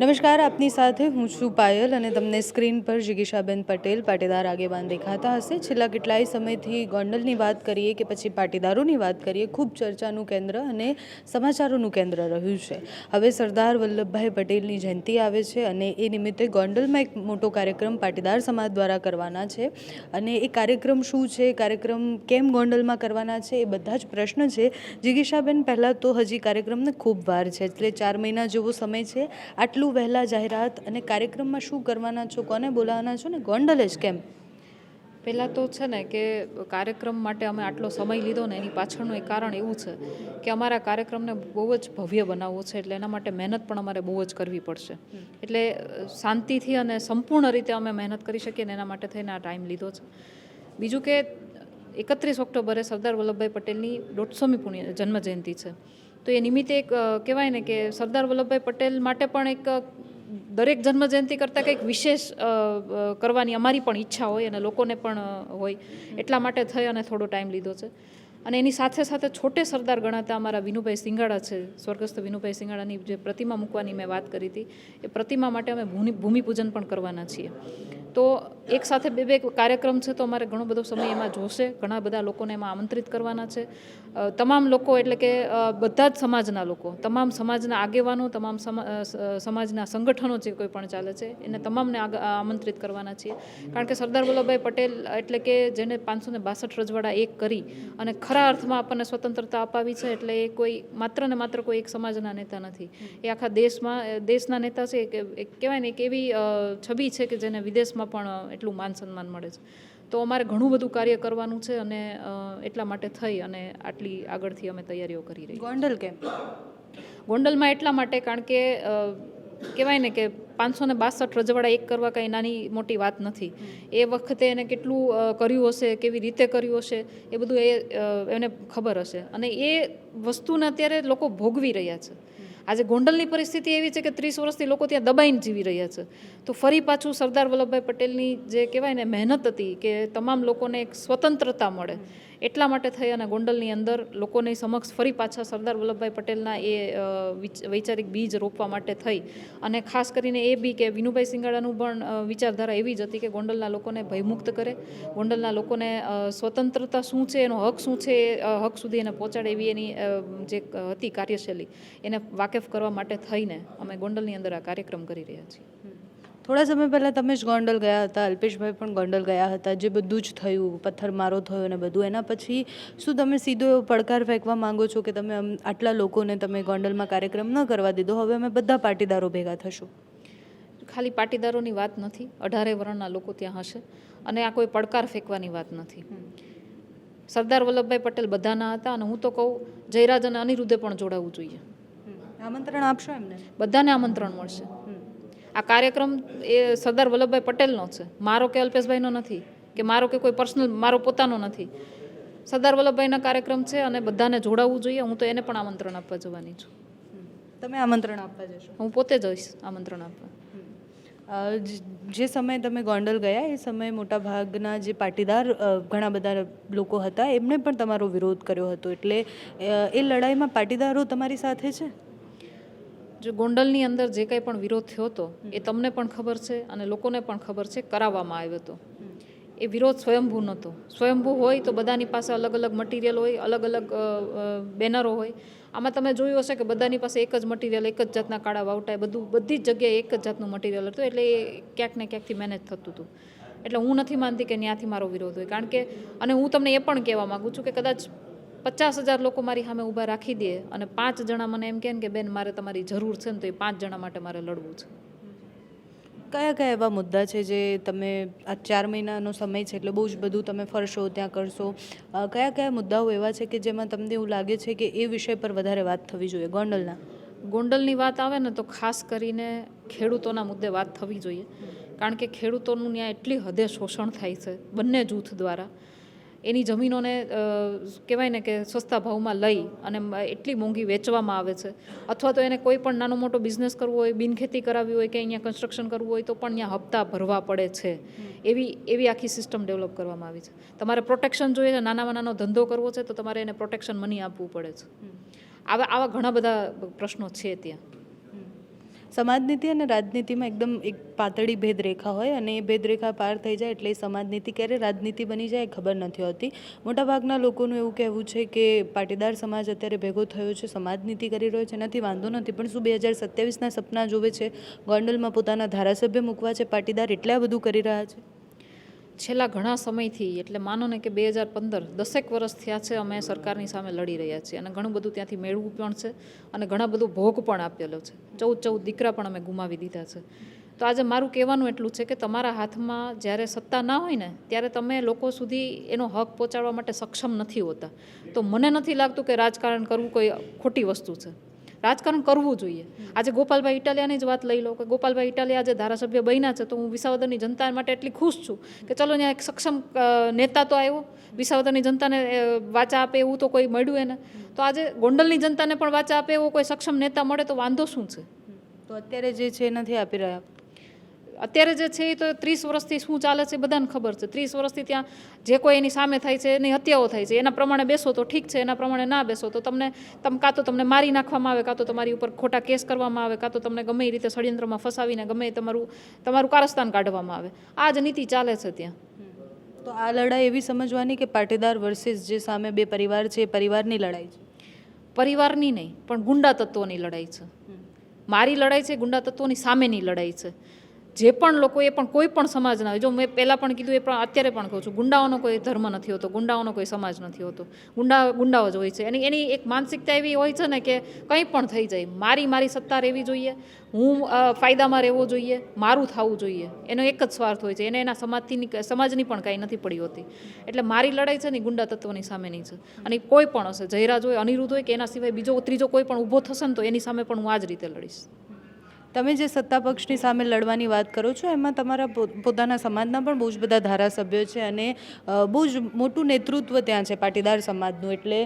નમસ્કાર, આપની સાથે હું છું પાયલ અને તમને સ્ક્રીન પર જિગીશાબેન પટેલ, પાટીદાર આગેવાન દેખાતા હશે. છેલ્લા કેટલાય સમયથી ગોંડલની વાત કરીએ કે પછી પાટીદારોની વાત કરીએ, ખૂબ ચર્ચાનું કેન્દ્ર અને સમાચારોનું કેન્દ્ર રહ્યું છે. હવે સરદાર વલ્લભભાઈ પટેલની જયંતિ આવે છે અને એ નિમિત્તે ગોંડલમાં એક મોટો કાર્યક્રમ પાટીદાર સમાજ દ્વારા કરવાના છે. અને એ કાર્યક્રમ શું છે કાર્યક્રમ કેમ ગોંડલમાં કરવાના છે, એ બધા જ પ્રશ્ન છે. જિગીશાબેન, પહેલાં તો હજી કાર્યક્રમને ખૂબ વાર છે, એટલે ચાર મહિના જેવો સમય છે. આટલું વહેલા જાહેરાત અને કાર્યક્રમમાં શું કરવાના છો, કોને બોલાવવાના છો ને ગોંડલ જ કેમ? પહેલાં તો છે ને કે કાર્યક્રમ માટે અમે આટલો સમય લીધો ને એની પાછળનું એક કારણ એવું છે કે અમારા કાર્યક્રમને બહુ જ ભવ્ય બનાવવો છે એટલે એના માટે મહેનત પણ અમારે બહુ જ કરવી પડશે. એટલે શાંતિથી અને સંપૂર્ણ રીતે અમે મહેનત કરી શકીએ ને એના માટે થઈને આ ટાઈમ લીધો છે. બીજું કે એકત્રીસ ઓક્ટોબરે સરદાર વલ્લભભાઈ પટેલની દોઢસોમી પુણ્ય જન્મજયંતિ છે. તો એ નિમિત્તે એક કહેવાય ને કે સરદાર વલ્લભભાઈ પટેલ માટે પણ એક દરેક જન્મજયંતિ કરતાં કંઈક વિશેષ કરવાની અમારી પણ ઈચ્છા હોય અને લોકોને પણ હોય. એટલા માટે થઈ અને થોડો ટાઈમ લીધો છે. અને એની સાથે સાથે છોટે સરદાર ગણાતા અમારા વિનુભાઈ સિંગાડા છે, સ્વર્ગસ્થ વિનુભાઈ સિંગાડાની જે પ્રતિમા મૂકવાની મેં વાત કરી હતી, એ પ્રતિમા માટે અમે ભૂમિ, ભૂમિપૂજન પણ કરવાના છીએ. તો એક સાથે બે બે કાર્યક્રમ છે તો અમારે ઘણો બધો સમય એમાં જોશે, ઘણા બધા લોકોને એમાં આમંત્રિત કરવાના છે. તમામ લોકો એટલે કે બધા જ સમાજના લોકો, તમામ સમાજના આગેવાનો, તમામ સમાજના સંગઠનો જે કોઈ પણ ચાલે છે, એને તમામને આમંત્રિત કરવાના છીએ. કારણ કે સરદાર વલ્લભભાઈ પટેલ એટલે કે જેને પાંચસો ને બાસઠ રજવાડા એક કરી અને ખરા અર્થમાં આપણને સ્વતંત્રતા અપાવી છે એટલે એ કોઈ માત્ર ને માત્ર કોઈ એક સમાજના નેતા નથી. એ આખા દેશમાં દેશના નેતા છે એક કહેવાય ને એક એવી છબી છે કે જેને વિદેશમાં પણ એટલું માન સન્માન મળે છે. તો અમારે ઘણું બધું કાર્ય કરવાનું છે અને એટલા માટે થઈ અને આટલી આગળથી અમે તૈયારીઓ કરી રહી ગોંડલ કેમ? ગોંડલમાં એટલા માટે કારણ કે કહેવાય ને કે પાંચસો ને બાસઠ રજવાડા એક કરવા કંઈ નાની મોટી વાત નથી. એ વખતે એને કેટલું કર્યું હશે, કેવી રીતે કર્યું હશે, એ બધું એ એને ખબર હશે. અને એ વસ્તુને અત્યારે લોકો ભોગવી રહ્યા છે. આજે ગોંડલની પરિસ્થિતિ એવી છે કે ત્રીસ વર્ષથી લોકો ત્યાં દબાઈને જીવી રહ્યા છે. તો ફરી પાછું સરદાર વલ્લભભાઈ પટેલની જે કહેવાય ને મહેનત હતી કે તમામ લોકોને એક સ્વતંત્રતા મળે. એટલા માટે થઈ અને ગોંડલની અંદર લોકોની સમક્ષ ફરી પાછા સરદાર વલ્લભભાઈ પટેલના એ વિચ- વૈચારિક બીજ રોપવા માટે થઈ. અને ખાસ કરીને એ બી કે વિનુભાઈ સિંગાડાનું પણ વિચારધારા એવી જ હતી કે ગોંડલના લોકોને ભયમુક્ત કરે. ગોંડલના લોકોને સ્વતંત્રતા શું છે, એનો હક શું છે હક સુધી એને પહોંચાડે એવી એની જે હતી કાર્યશૈલી. એને વાકેફ કરવા માટે થઈને અમે ગોંડલની અંદર આ કાર્યક્રમ કરી રહ્યા છીએ. થોડા સમય પહેલાં તમે જ ગોંડલ ગયા હતા અલ્પેશભાઈ પણ ગોંડલ ગયા હતા જે બધું જ થયું પથ્થરમારો થયો ને બધું એના પછી શું તમે સીધો એવો પડકાર ફેંકવા માંગો છો કે તમે આટલા લોકોને તમે ગોંડલમાં કાર્યક્રમ ન કરવા દીધો? હવે અમે બધા પાટીદારો ભેગા થશું. ખાલી પાટીદારોની વાત નથી અઢારે વર્ણના લોકો ત્યાં હશે અને આ કોઈ પડકાર ફેંકવાની વાત નથી. સરદાર વલ્લભભાઈ પટેલ બધાના હતા અને હું તો કહું જયરાજ અને અનિરુદ્ધે પણ જોડાવવું જોઈએ. આમંત્રણ આપશો એમને? બધાને આમંત્રણ મળશે. આ કાર્યક્રમ એ સરદાર વલ્લભભાઈ પટેલનો છે. મારો કે અલ્પેશભાઈનો નથી કે મારો કે કોઈ પર્સનલ મારો પોતાનો નથી. સરદાર વલ્લભભાઈના કાર્યક્રમ છે અને બધાને જોડાવવું જોઈએ. હું તો એને પણ આમંત્રણ આપવા જવાની છું. તમે આમંત્રણ આપવા જશો? હું પોતે જઈશ આમંત્રણ આપવા. જે સમયે તમે ગોંડલ ગયા એ સમયે મોટા ભાગના જે પાટીદાર ઘણા બધા લોકો હતા એમણે પણ તમારો વિરોધ કર્યો હતો. એટલે એ લડાઈમાં પાટીદારો તમારી સાથે છે? જો ગોંડલની અંદર જે કંઈ પણ વિરોધ થયો હતો, એ તમને પણ ખબર છે અને લોકોને પણ ખબર છે, કરાવવામાં આવ્યો હતો. એ વિરોધ સ્વયંભૂ નહોતો. સ્વયંભૂ હોય તો બધાની પાસે અલગ અલગ મટીરિયલ હોય, અલગ અલગ બેનરો હોય. આમાં તમે જોયું હશે કે બધાની પાસે એક જ મટીરિયલ એક જ જાતના કાળા વાવટા બધું, બધી જ જગ્યાએ એક જ જાતનું મટીરિયલ હતું, એટલે એ ક્યાંક ને ક્યાંકથી મેનેજ થતું હતું. એટલે હું નથી માનતી કે ત્યાંથી મારો વિરોધ હોય. કારણ કે, અને હું તમને એ પણ કહેવા માગું છું કે કદાચ પચાસ હજાર લોકો મારી સામે ઊભા રાખી દે અને પાંચ જણા મને એમ કહે ને કે બેન મારે તમારી જરૂર છે ને તો એ પાંચ જણા માટે મારે લડવું છે. કયા કયા એવા મુદ્દા છે જે તમે આ ચાર મહિનાનો સમય છે એટલે બહુ જ બધું તમે ફરશો ત્યાં કરશો? કયા કયા મુદ્દાઓ એવા છે કે જેમાં તમને એવું લાગે છે કે એ વિષય પર વધારે વાત થવી જોઈએ? ગોંડલના. ગોંડલની વાત આવે ને તો ખાસ કરીને ખેડૂતોના મુદ્દે વાત થવી જોઈએ. કારણ કે ખેડૂતોનું ત્યાં એટલી હદે શોષણ થાય છે બંને જૂથ દ્વારા. એની જમીનોને કહેવાય ને કે સસ્તા ભાવમાં લઈ અને એટલી મોંઘી વેચવામાં આવે છે. અથવા તો એને કોઈ પણ નાનો મોટો બિઝનેસ કરવો હોય બિનખેતી કરાવવી હોય કે અહીંયા કન્સ્ટ્રક્શન કરવું હોય તો પણ અહીંયા હપ્તા ભરવા પડે છે. એવી એવી આખી સિસ્ટમ ડેવલપ કરવામાં આવી છે. તમારે પ્રોટેક્શન જોઈએ છે નાનામાં નાનો ધંધો કરવો છે તો તમારે એને પ્રોટેક્શન મની આપવું પડે છે. આવા આવા ઘણા બધા પ્રશ્નો છે ત્યાં. સમાજનીતિ અને રાજનીતિમાં એકદમ એક પાતળી ભેદરેખા હોય અને એ ભેદરેખા પાર થઈ જાય એટલે સમાજનીતિ ક્યારે રાજનીતિ બની જાય ખબર નથી હોતી. મોટાભાગના લોકોનું એવું કહેવું છે કે પાટીદાર સમાજ અત્યારે ભેગો થયો છે, સમાજનીતિ કરી રહ્યો છે, એનાથી વાંધો નથી. પણ શું બે હજાર સત્યાવીસના સપના જોવે છે? ગોંડલમાં પોતાના ધારાસભ્ય મૂકવા છે, પાટીદાર એટલે બધું કરી રહ્યા છે? છેલ્લા ઘણા સમયથી, એટલે માનો ને કે બે હજાર પંદર, દસેક વર્ષ થયા છે અમે સરકારની સામે લડી રહ્યા છીએ અને ઘણું બધું ત્યાંથી મેળવું પણ છે અને ઘણા બધું ભોગ પણ આપેલો છે. ચૌદ ચૌદ દીકરા પણ અમે ગુમાવી દીધા છે. તો આજે મારું કહેવાનું એટલું છે કે તમારા હાથમાં જ્યારે સત્તા ના હોય ને, ત્યારે તમે લોકો સુધી એનો હક પહોંચાડવા માટે સક્ષમ નથી હોતા. તો મને નથી લાગતું કે રાજકારણ કરવું કોઈ ખોટી વસ્તુ છે. રાજકારણ કરવું જોઈએ. આજે ગોપાલભાઈ ઇટાલિયાની જ વાત લઈ લો કે ગોપાલભાઈ ઇટાલિયા આજે ધારાસભ્ય બન્યા છે તો હું વિસાવદરની જનતા માટે એટલી ખુશ છું કે ચલો ત્યાં એક સક્ષમ નેતા તો આવ્યો. વિસાવદરની જનતાને વાચા આપે એવું તો કોઈ મળ્યું એને. તો આજે ગોંડલની જનતાને પણ વાચા આપે એવો કોઈ સક્ષમ નેતા મળે તો વાંધો શું છે? તો અત્યારે જે છે નથી આપી રહ્યા. અત્યારે જે છે એ તો ત્રીસ વર્ષથી શું ચાલે છે બધાને ખબર છે. ત્રીસ વર્ષથી ત્યાં જે કોઈ એની સામે થાય છે એની હત્યાઓ થાય છે એના પ્રમાણે બેસો તો ઠીક છે એના પ્રમાણે ના બેસો તો તમને તમ કાં તો તમને મારી નાખવામાં આવે કાં તો તમારી ઉપર ખોટા કેસ કરવામાં આવે કાં તો તમને ગમે એ રીતે ષડયંત્રમાં ફસાવીને ગમે તમારું તમારું કારસ્તાન કાઢવામાં આવે. આ જ નીતિ ચાલે છે ત્યાં. તો આ લડાઈ એવી સમજવાની કે પાટીદાર વર્સિસ જે સામે બે પરિવાર છે એ પરિવારની લડાઈ છે? પરિવારની નહીં પણ ગુંડા તત્વોની લડાઈ છે. મારી લડાઈ છે ગુંડા તત્વોની સામેની લડાઈ છે. જે પણ લોકો એ પણ કોઈ પણ સમાજના હોય, જો મેં પહેલાં પણ કીધું, એ પણ અત્યારે પણ કહું છું, ગુંડાઓનો કોઈ ધર્મ નથી હોતો, ગુંડાઓનો કોઈ સમાજ નથી હોતો. ગુંડા, ગુંડાઓ જ હોય છે. એની એની એક માનસિકતા એવી હોય છે ને કે કંઈ પણ થઈ જાય, મારી મારી સત્તા રહેવી જોઈએ, હું ફાયદામાં રહેવો જોઈએ, મારું થવું જોઈએ. એનો એક જ સ્વાર્થ હોય છે. એને એના સમાજથી સમાજની પણ કાંઈ નથી પડી હોતી. એટલે મારી લડાઈ છે ને ગુંડા તત્વોની સામેની છે. અને કોઈ પણ હશે, જયરાજ હોય, અનિરુદ્ધ હોય કે એના સિવાય બીજો, ત્રીજો કોઈ પણ ઊભો થશે ને તો એની સામે પણ હું આ જ રીતે લડીશ. તમે જે સત્તા પક્ષની સામે લડવાની વાત કરો છો એમાં તમારા પોતાના સમાજના પણ બહુ જ બધા ધારાસભ્યો છે અને બહુ જ મોટું નેતૃત્વ ત્યાં છે પાટીદાર સમાજનું. એટલે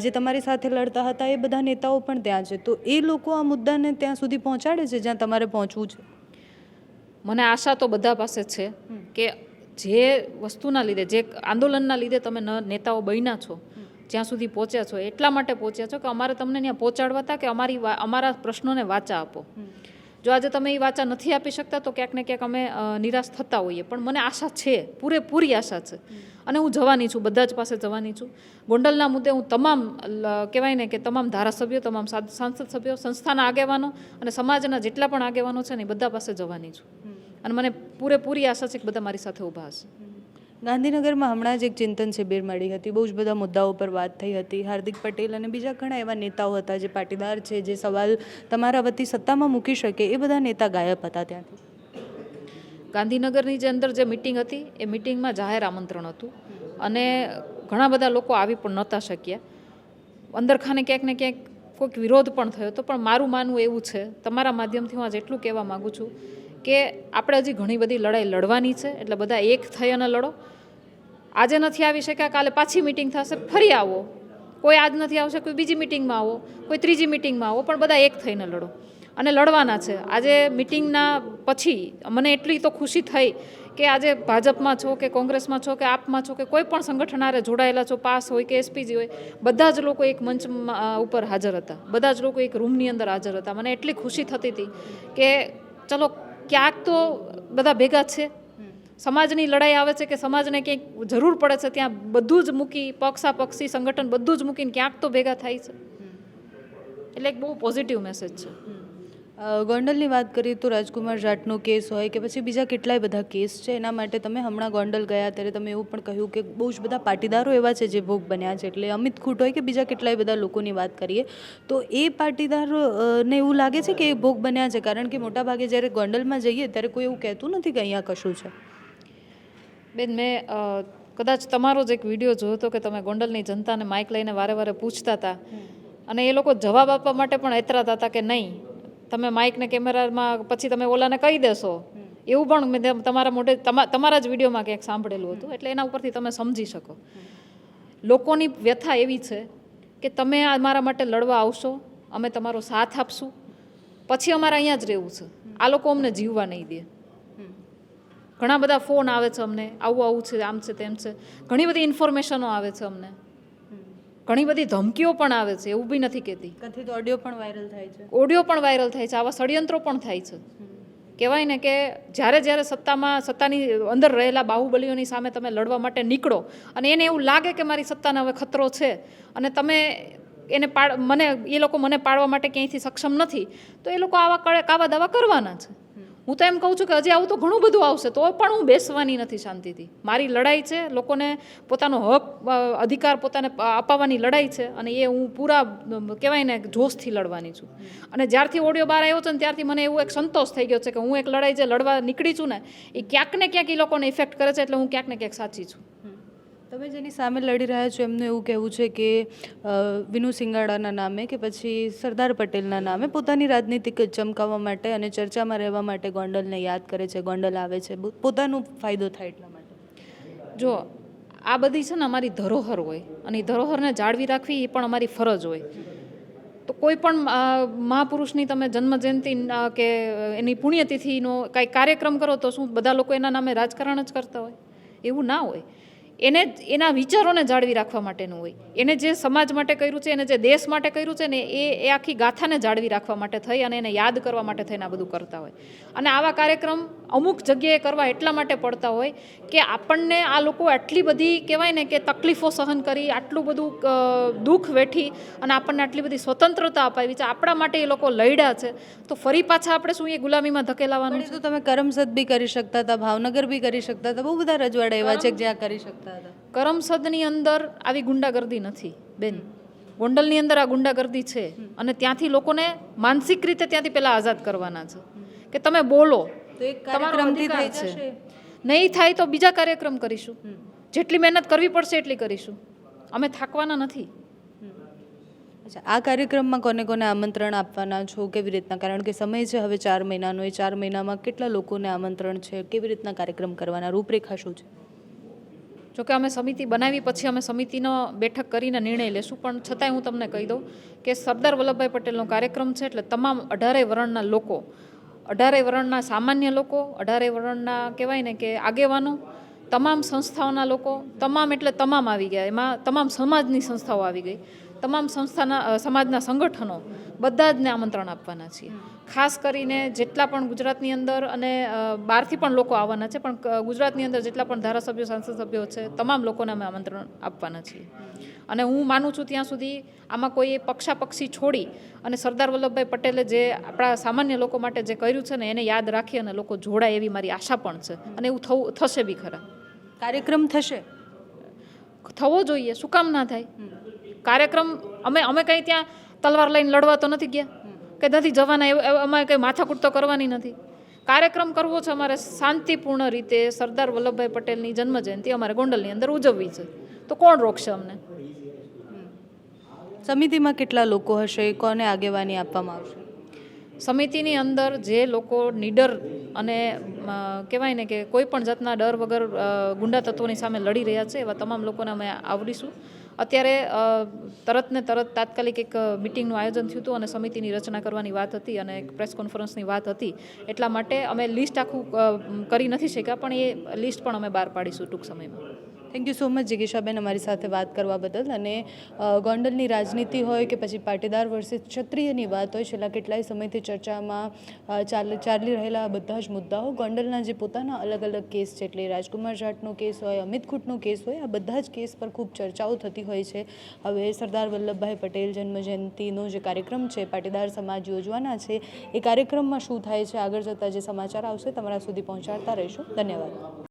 જે તમારી સાથે લડતા હતા એ બધા નેતાઓ પણ ત્યાં છે. તો એ લોકો આ મુદ્દાને ત્યાં સુધી પહોંચાડે છે જ્યાં તમારે પહોંચવું છે? મને આશા તો બધા પાસે છે કે જે વસ્તુના લીધે જે આંદોલનના લીધે તમે ન નેતાઓ બન્યા છો જ્યાં સુધી પહોંચ્યા છો એટલા માટે પહોંચ્યા છો કે અમારે તમને ત્યાં પહોંચાડવા હતા કે અમારી અમારા પ્રશ્નોને વાચા આપો. જો આજે તમે એ વાચા નથી આપી શકતા તો ક્યાંક ને ક્યાંક અમે નિરાશ થતા હોઈએ. પણ મને આશા છે પૂરેપૂરી આશા છે. અને હું જવાની છું બધા જ પાસે જવાની છું. ગોંડલના મુદ્દે હું તમામ કહેવાય ને કે તમામ ધારાસભ્યો તમામ સાંસદ સભ્યો સંસ્થાના આગેવાનો અને સમાજના જેટલા પણ આગેવાનો છે ને એ બધા પાસે જવાની છું. અને મને પૂરેપૂરી આશા છે કે બધા મારી સાથે ઊભા હશે. ગાંધીનગરમાં હમણાં જ એક ચિંતન શિબિર મળી હતી. બહુ જ બધા મુદ્દાઓ પર વાત થઈ હતી. હાર્દિક પટેલ અને બીજા ઘણા એવા નેતાઓ હતા જે પાટીદાર છે, જે સવાલ તમારા વતી સત્તામાં મૂકી શકે એ બધા નેતા ગાયબ હતા ત્યાંથી. ગાંધીનગરની જે અંદર જે મિટિંગ હતી, એ મિટિંગમાં જાહેર આમંત્રણ હતું અને ઘણા બધા લોકો આવી પણ નહોતા શક્યા. અંદરખાને ક્યાંક ને ક્યાંક કોઈક વિરોધ પણ થયો હતો, પણ મારું માનવું એવું છે, તમારા માધ્યમથી હું આજ એટલું કહેવા માગું છું કે આપણે હજી ઘણી બધી લડાઈ લડવાની છે, એટલે બધા એક થઈ અને લડો. આજે નથી આવી શક્યા, કાલે પાછી મિટિંગ થશે, ફરી આવો. કોઈ આજ નથી આવશે, કોઈ બીજી મિટિંગમાં આવો, કોઈ ત્રીજી મિટિંગમાં આવો, પણ બધા એક થઈને લડો. અને લડવાના છે. આજે મિટિંગના પછી મને એટલી તો ખુશી થઈ કે આજે ભાજપમાં છો કે કોંગ્રેસમાં છો કે આપમાં છો કે કોઈ પણ સંગઠનારે જોડાયેલા છો, પાસ હોય કે એસપીજી હોય, બધા જ લોકો એક મંચ ઉપર હાજર હતા. બધા જ લોકો એક રૂમની અંદર હાજર હતા. મને એટલી ખુશી થતી હતી કે ચલો, ક્યાંક તો બધા ભેગા છે સમાજની લડાઈ આવે છે કે સમાજને ક્યાંક જરૂર પડે છે, ત્યાં બધું જ મૂકી પક્ષા પક્ષી સંગઠન બધું જ મૂકીને ક્યાંક તો ભેગા થાય છે. એટલે એક બહુ પોઝિટિવ મેસેજ છે. ગોંડલની વાત કરીએ તો રાજકુમાર જાટનો કેસ હોય કે પછી બીજા કેટલાય બધા કેસ છે, એના માટે તમે હમણાં ગોંડલ ગયા ત્યારે તમે એવું પણ કહ્યું કે બહુ જ બધા પાટીદારો એવા છે જે ભોગ બન્યા છે, એટલે અમિત ખૂટ હોય કે બીજા કેટલાય બધા લોકોની વાત કરીએ, તો એ પાટીદારો ને એવું લાગે છે કે એ ભોગ બન્યા છે? કારણ કે મોટાભાગે જ્યારે ગોંડલમાં જઈએ ત્યારે કોઈ એવું કહેતું નથી કે અહીંયા કશું છે. બેન મેં કદાચ તમારો જ એક વીડિયો જોયો હતો કે તમે ગોંડલની જનતાને માઇક લઈને વારે વારે પૂછતા હતા. અને એ લોકો જવાબ આપવા માટે પણ એતરાતા હતા કે નહીં તમે માઇકને કેમેરામાં પછી તમે ઓલાને કહી દેશો. એવું પણ મેં તમારા મોઢે તમા- તમારા જ વિડીયોમાં ક્યાંક સાંભળેલું હતું. એટલે એના ઉપરથી તમે સમજી શકો. લોકોની વ્યથા એવી છે કે તમે અમારા માટે લડવા આવશો અમે તમારો સાથ આપશું. પછી અમારે અહીંયા જ રહેવું છે. આ લોકો અમને જીવવા નહીં દે. ઘણા બધા ફોન આવે છે અમને આવું આવું છે આમ છે તેમ છે. ઘણી બધી ઇન્ફોર્મેશનો આવે છે અમને. ઘણી બધી ધમકીઓ પણ આવે છે એવું બી નથી કહેતી. કથિત ઓડિયો પણ વાયરલ થાય છે. ઓડિયો પણ વાયરલ થાય છે આવા ષડયંત્રો પણ થાય છે. કહેવાય ને કે જ્યારે જ્યારે સત્તામાં સત્તાની અંદર રહેલા બાહુબલીઓની સામે તમે લડવા માટે નીકળો અને એને એવું લાગે કે મારી સત્તાને હવે ખતરો છે અને તમે એને પાડ મને એ લોકો મને પાડવા માટે ક્યાંયથી સક્ષમ નથી તો એ લોકો આવા કાવા દાવા કરવાના છે. હું તો એમ કહું છું કે હજી આવું તો ઘણું બધું આવશે, તો પણ હું બેસવાની નથી શાંતિથી. મારી લડાઈ છે, લોકોને પોતાનો હક અધિકાર પોતાને અપાવવાની લડાઈ છે અને એ હું પૂરા કહેવાય ને, જોશથી લડવાની છું. અને જ્યારથી ઓડિયો બહાર આવ્યો છે ને ત્યારથી મને એવું એક સંતોષ થઈ ગયો છે કે હું એક લડાઈ જે લડવા નીકળી છું ને, એ ક્યાંક ને ક્યાંક એ લોકોને ઇફેક્ટ કરે છે એટલે હું ક્યાંક ને ક્યાંક સાચી છું. તમે જેની સામે લડી રહ્યા છો, એમનું એવું કહેવું છે કે વિનુ સિંગાડાના નામે કે પછી સરદાર પટેલના નામે પોતાની રાજનીતિક ચમકાવવા માટે અને ચર્ચામાં રહેવા માટે ગોંડલને યાદ કરે છે, ગોંડલ આવે છે. પોતાનો ફાયદો થાય એટલા માટે. જો, આ બધી છે ને અમારી ધરોહર હોય અને ધરોહરને જાળવી રાખવી એ પણ અમારી ફરજ હોય. તો કોઈ પણ મહાપુરુષની તમે જન્મજયંતિ કે એની પુણ્યતિથિનો કાંઈ કાર્યક્રમ કરો તો શું બધા લોકો એના નામે રાજકારણ જ કરતા હોય? એવું ના હોય. એને એના વિચારોને જાળવી રાખવા માટેનું હોય. એને જે સમાજ માટે કર્યું છે એને જે દેશ માટે કર્યું છે ને એ એ આખી ગાથાને જાળવી રાખવા માટે થઈ અને એને યાદ કરવા માટે થઈને આ બધું કરતા હોય. અને આવા કાર્યક્રમ અમુક જગ્યાએ કરવા એટલા માટે પડતા હોય કે આપણને આ લોકો આટલી બધી કહેવાય ને કે તકલીફો સહન કરી આટલું બધું દુઃખ વેઠી અને આપણને આટલી બધી સ્વતંત્રતા અપાવી છે. આપણા માટે એ લોકો લડ્યા છે. તો ફરી પાછા આપણે શું એ ગુલામીમાં ધકેલાવાનું તો તમે કરમસદ બી કરી શકતા હતા ભાવનગર બી કરી શકતા હતા બહુ બધા રજવાડા એવા છે જ્યાં કરી શકતા હતા. કરમસદની અંદર આવી ગુંડાગર્દી નથી બેન. ગોંડલની અંદર આ ગુંડાગર્દી છે. અને ત્યાંથી લોકોને માનસિક રીતે ત્યાંથી પહેલાં આઝાદ કરવાના છે. કે તમે બોલો તમારો અધિકાર છે. નહીં થાય તો બીજા કાર્યક્રમ કરીશું. જેટલી મહેનત કરવી પડશે એટલી કરીશું. અમે થાકવાના નથી. અચ્છા આ કાર્યક્રમમાં કોને કોને આમંત્રણ આપવાના છો? કેવી રીતના? કારણ કે સમય છે હવે ચાર મહિનાનો. એ ચાર મહિનામાં કેટલા લોકોને આમંત્રણ છે? કેવી રીતના કાર્યક્રમ કરવાના? રૂપરેખા શું છે? જોકે અમે સમિતિ બનાવી, પછી અમે સમિતિનો બેઠક કરીને નિર્ણય લેશું. પણ છતાંય હું તમને કહી દઉં કે સરદાર વલ્લભભાઈ પટેલનો કાર્યક્રમ છે એટલે તમામ અઢારેય વર્ણના લોકો અઢારેય વર્ણના સામાન્ય લોકો અઢારેય વર્ણના કહેવાય ને કે આગેવાનો, તમામ સંસ્થાઓના લોકો, તમામ એટલે તમામ આવી ગયા. એમાં તમામ સમાજની સંસ્થાઓ આવી ગઈ. તમામ સંસ્થાના સમાજના સંગઠનો બધા જને આમંત્રણ આપવાના છીએ. ખાસ કરીને જેટલા પણ ગુજરાતની અંદર અને બહારથી પણ લોકો આવવાના છે પણ ગુજરાતની અંદર જેટલા પણ ધારાસભ્યો સાંસદ સભ્યો છે તમામ લોકોને અમે આમંત્રણ આપવાના છીએ. અને હું માનું છું ત્યાં સુધી આમાં કોઈ પક્ષાપક્ષી છોડી અને સરદાર વલ્લભભાઈ પટેલે જે આપણા સામાન્ય લોકો માટે જે કર્યું છે ને એને યાદ રાખી અને લોકો જોડાય એવી મારી આશા પણ છે. અને એવું થવું થશે બી ખરા. કાર્યક્રમ થશે? થવો જોઈએ શું કામ ના થાય? કાર્યક્રમ અમે અમે કંઈ ત્યાં તલવાર લઈને લડવા તો નથી ગયા. કે નથી જવાના એવું અમારે કંઈ માથાકૂટ તો કરવાની નથી. કાર્યક્રમ કરવો છે અમારે શાંતિપૂર્ણ રીતે સરદાર વલ્લભભાઈ પટેલની જન્મજયંતિ અમારે ગોંડલની અંદર ઉજવવી છે. તો કોણ રોકશે અમને? સમિતિમાં કેટલા લોકો હશે? કોને આગેવાની આપવામાં આવશે? સમિતિની અંદર જે લોકો નીડર અને કહેવાય ને કે કોઈ પણ જાતના ડર વગર ગુંડા તત્વોની સામે લડી રહ્યા છે એવા તમામ લોકોને અમે આવરીશું અત્યારે તરત ને તરત તાત્કાલિક એક મિટિંગનું આયોજન થયું હતું અને સમિતિની રચના કરવાની વાત હતી અને એક પ્રેસ કોન્ફરન્સની વાત હતી. એટલા માટે અમે લિસ્ટ આખું કરી નથી શક્યા, પણ એ લિસ્ટ પણ અમે બહાર પાડીશું ટૂંક સમયમાં. થેન્ક યુ સો મચ જિગીશાબેન અમારી સાથે વાત કરવા બદલ. અને ગોંડલની રાજનીતિ હોય કે પછી પાટીદાર વર્સિસ ક્ષત્રિયની વાત હોય, છેલ્લા કેટલાય સમયથી ચર્ચામાં ચાલ, ચાલી રહેલા બધા જ મુદ્દાઓ, ગોંડલના જે પોતાના અલગ અલગ કેસ છે, એટલે રાજકુમાર જાટનો કેસ હોય, અમિત ખૂટનો કેસ હોય, આ બધા જ કેસ પર ખૂબ ચર્ચાઓ થતી હોય છે. હવે સરદાર વલ્લભભાઈ પટેલ જન્મજયંતિનો જે કાર્યક્રમ છે, પાટીદાર સમાજ યોજવાના છે, એ કાર્યક્રમમાં શું થાય છે, આગળ જતાં જે સમાચાર આવશે તમારા સુધી પહોંચાડતા રહીશું. ધન્યવાદ.